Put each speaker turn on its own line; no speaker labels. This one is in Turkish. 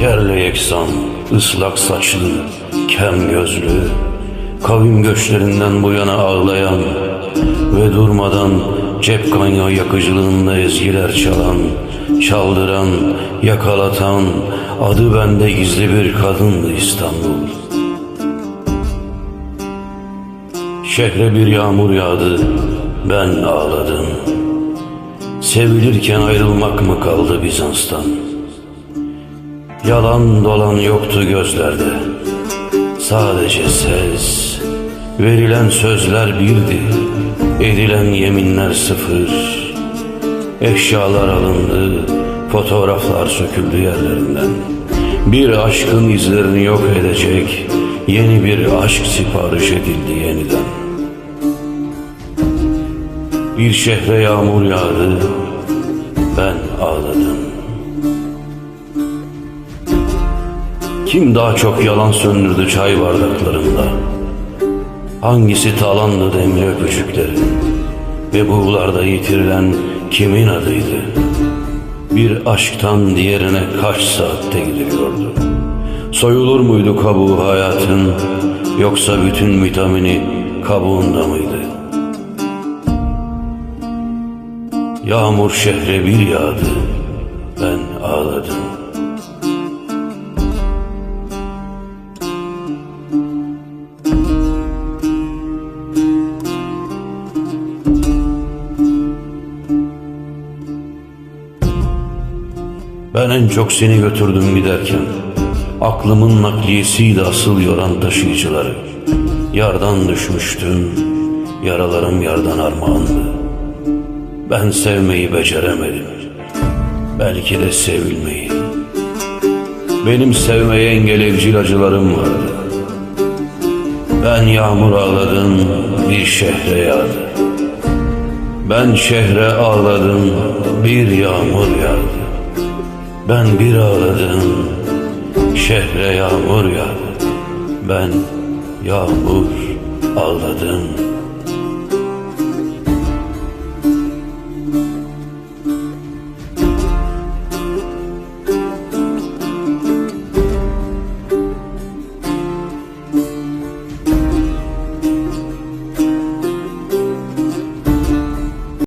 Yerle yeksan, ıslak saçlı, kem gözlü, kavim göçlerinden bu yana ağlayan ve durmadan cep kanyo yakıcılığında ezgiler çalan, çaldıran, yakalatan, adı bende gizli bir kadındı İstanbul. Şehre bir yağmur yağdı, ben ağladım. Sevilirken ayrılmak mı kaldı Bizans'tan? Yalan dolan yoktu gözlerde. Sadece ses, verilen sözler birdi, edilen yeminler sıfır. Eşyalar alındı, fotoğraflar söküldü yerlerinden. Bir aşkın izlerini yok edecek yeni bir aşk sipariş edildi yeniden. Bir şehre yağmur yağdı, ben ağladım. Kim daha çok yalan söndürdü çay bardaklarında? Hangisi talandı demli öpücüklerin? Ve buğularda yitirilen kimin adıydı? Bir aşktan diğerine kaç saatte gidiliyordu? Soyulur muydu kabuğu hayatın yoksa bütün vitamini kabuğunda mıydı? Yağmur şehre bir yağdı, ben ağladım. Ben en çok seni götürdüm giderken Aklımın nakliyesiyle asıl yoran taşıyıcıları. Yardan düşmüştüm Yaralarım yardan armağandı. Ben sevmeyi beceremedim Belki de sevilmeyi. Benim sevmeye engel evcil acılarım vardı. Ben yağmur ağladım bir şehre yağdı. Ben şehre ağladım bir yağmur yağdı ben bir ağladım, şehre yağmur yağdı. Ben yağmur ağladım,